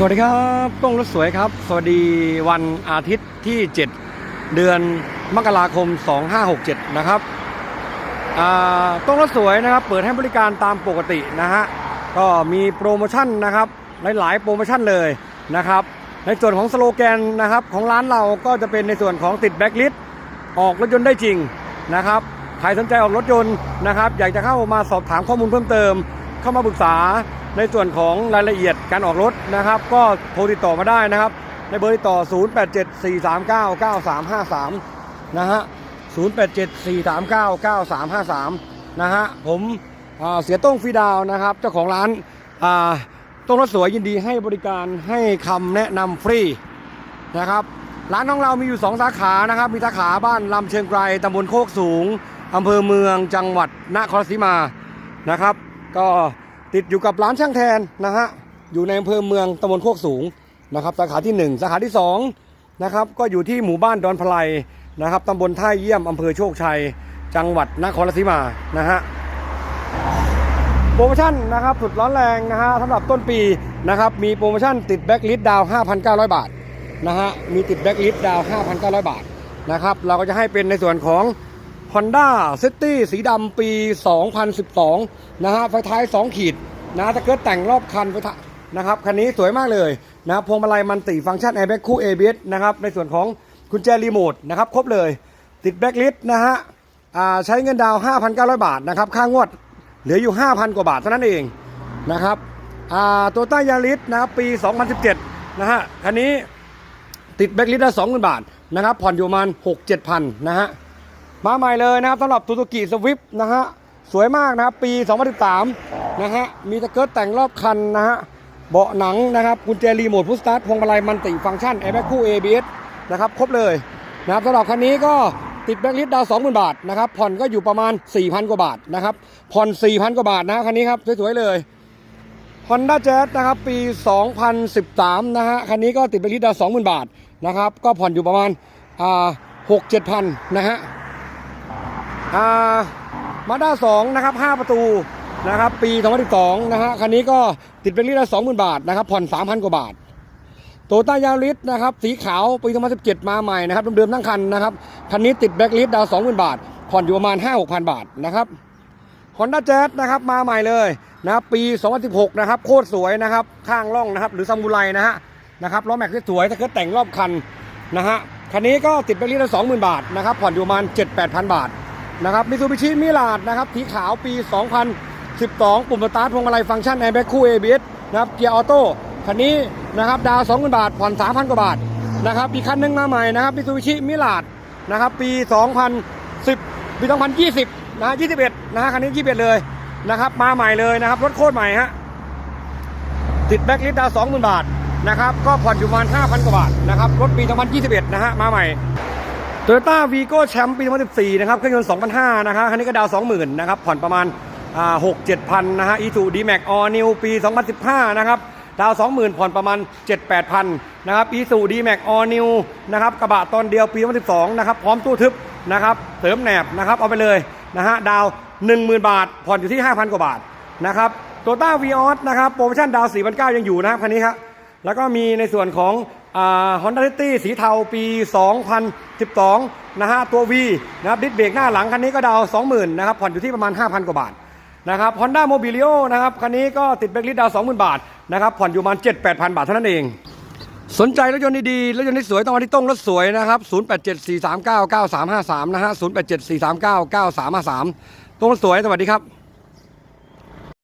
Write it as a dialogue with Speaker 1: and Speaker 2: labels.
Speaker 1: สวัสดีครับต้องรถสวยครับ สวัสดีวันอาทิตย์ที่ 7 เดือนมกราคม 2567 นะครับอ่าต้องรถสวยนะครับ เปิดให้บริการตามปกตินะฮะก็มีโปรโมชั่นนะครับ หลาย ๆ โปรโมชั่นเลยนะครับ ในส่วนของสโลแกนนะครับ ของร้านเราก็จะเป็นในส่วนของติดแบ็กลิสออกรถยนต์ได้จริงนะครับใครสนใจออกรถยนต์นะครับ อยากจะเข้ามาสอบถามข้อมูลเพิ่มเติม เข้ามาปรึกษา ในส่วนของรายละเอียดการออกรถนะครับ ก็โทรติดต่อมาได้นะครับ ในเบอร์ติดต่อ 0874399353 นะฮะ 0874399353 นะฮะ ผมเสียต้งฟรีดาวนะครับ เจ้าของร้านาต้งรถสวยยินดีให้บริการให้คำแนะนำฟรีนะครับ ร้านของเรามีอยู่ 2 สาขานะครับ มีสาขาบ้านลำเชียงไกรตำบลโคกสูงอำเภอเมืองจังหวัดนครศรีมานะครับ ก็ ติดอยู่กับร้านช่างแทนนะฮะอยู่ในอำเภอเมืองตำบลโคกสูงนะครับสาขาที่ 1 สาขาที่2นะครับก็อยู่ที่หมู่บ้านดอนพลายนะครับตำบลท่าเยี่ยมอำเภอโชคชัย จังหวัดนครราชสีมานะฮะโปรโมชั่นนะครับสุดร้อนแรงนะฮะสำหรับต้นปีนะครับมีโปรโมชั่นติดแบ็กลิสต์ดาว 5,900 บาทนะฮะมีติดแบ็กลิสต์ดาว 5,900 บาทนะครับเราก็จะให้เป็นในส่วนของ Honda City สีดำปี 2012 นะฮะ ไฟท้าย 2 ขีด นะถ้าเกิดแต่งรอบคันไฟท้ายนะครับ คันนี้สวยมากเลยนะพวงมาลัยมันติฟังก์ชันแอร์แบ็กคู่ ABS นะครับ ในส่วนของกุญแจรีโมทนะครับ ครบเลย ติดแบ็กลิสนะฮะอ่าใช้เงินดาว 5,900 บาทนะครับ ค่างวดเหลืออยู่ 5,000 กว่าบาทเท่านั้นเองนะครับตัวต้ายาริสนะครับปี 2017 นะฮะ คันนี้ติดแบ็กลิสต์ได้20,000 บาทนะครับ ผ่อนอยู่ประมาณ6 7,000 นะฮะ มาใหม่เลยนะครับสำหรับตู u กิสวิฟนะฮะสวยมากนะครับปี 2013 นะฮะมีตะเกิร์ตแต่งรอบคันนะฮะเบาะหนังนะครับกุญแจรีโมทพุชสตาร์ทพวงมาลัยมันติฟังก์ชันแอร์แบ็กคู่ ABS นะครับครบเลยนะครับสำหรับคันนี้ก็ติดแบ็กลิสต์ดาว20,000บาทนะครับผ่อนก็อยู่ประมาณ 4,000 กว่าบาทนะครับผ่อน4,000 กว่าบาทนะคันนี้ครับสวยๆเลย Honda Jazz นะครับปี 2013 นะฮะคันนี้ก็ติดแบ็กลิสต์ดาว20,000บาทนะครับก็ผ่อนอยู่ประมาณอ่า6-7,000นะฮะามาด้า2นะครับ5ประตูนะครับ ปี2012นะฮะคันนี้ก็ติดเป็นลิตรละ20,000 บาทนะครับ ผ่อน 3,000 กว่าบาทโตต้ายาริสนะครับ สีขาวปี2017 มาใหม่นะครับเดิมๆทั้งคันนะครับ คันนี้ติดแบ็กลิสต์ดาว 20,000 บาท ผ่อนอยู่ประมาณ 5-6,000 บาทนะครับ Honda Jazz นะครับ มาใหม่เลยนะครับปี 2016 นะครับ โคตรสวยนะครับ ข้างล่องนะครับ หรือซามูไรนะฮะนะครับล้อแม็กซ์สวยถ้าเกิดแต่งรอบคันนะฮะคันนี้ก็ติดแบ็กลิสต์ละ20,000 บาทนะครับ ผ่อนอยู่ประมาณ 7-8,000 บาท นะครับมิซูบิชิมิลาดนะครับสีขาวปี 2012 ปุ่มสตาร์ทพวงมาลัยฟังก์ชันแอร์แบ็กคู่ ABS นะครับเกียร์ออโต้คันนี้นะครับดาว20,000บาทผ่อน3,000กว่าบาทนะครับอีกคันหนึงมาใหม่นะครับมิซูบิชิมิลาดนะครับปี 2010 ปี 2020 นะ 21 นะฮะคันนี้ 21 เลยนะครับมาใหม่เลยนะครับรถโคตรใหม่ฮะติดแบ็กลิสต์ดาว20,000บาทนะครับก็ผ่อนอยู่ประมาณ5,000 กว่าบาทนะครับรถปี 2021 นะฮะมาใหม่ โตโยต้าวีโก้แชมป์ปี 2014 นะครับ เครื่องยนต์2,500นะครับคันนี้ก็ดาว 20,000 นะครับ ผ่อนประมาณอ่า6 7,000 นะฮะอีทูดีแม็กออนิวปี 2015 นะครับ ดาว 20,000 ผ่อนประมาณ 7 8,000 นะครับอีซูดีแม็กออนิวนะครับ กระบะตอนเดียวปี 2012 นะครับ พร้อมตู้ทึบ นะครับ เสริมแหนบ นะครับ เอาไปเลย นะฮะ ดาว 10,000 บาท ผ่อนอยู่ที่ 5,000 กว่าบาท นะครับโตต้าวีออสนะครับ โปรโมชั่นดาว 4,900 ยังอยู่นะครับคันนี้ครับแล้วก็มีในส่วนของ ฮอนด้าซิตี้สีเทาปี 2012 นะฮะ ตัว V นะครับดิสเบรกหน้าหลังคันนี้ก็ดาว 20,000 นะครับ ผ่อนอยู่ที่ประมาณ 5,000 กว่าบาท นะครับฮอนด้าโมบิลิโอนะครับ คันนี้ก็ติดแบ็กลิสดาว 20,000 บาท นะครับ ผ่อนอยู่ประมาณ 7-8,000 บาทเท่านั้นเอง สนใจรถยนต์ดีๆ รถยนต์ที่สวยต้องมาที่ต้องรถสวยนะครับ 0874399353 นะฮะ 0874399353 ต้องรถสวย สวัสดีครับ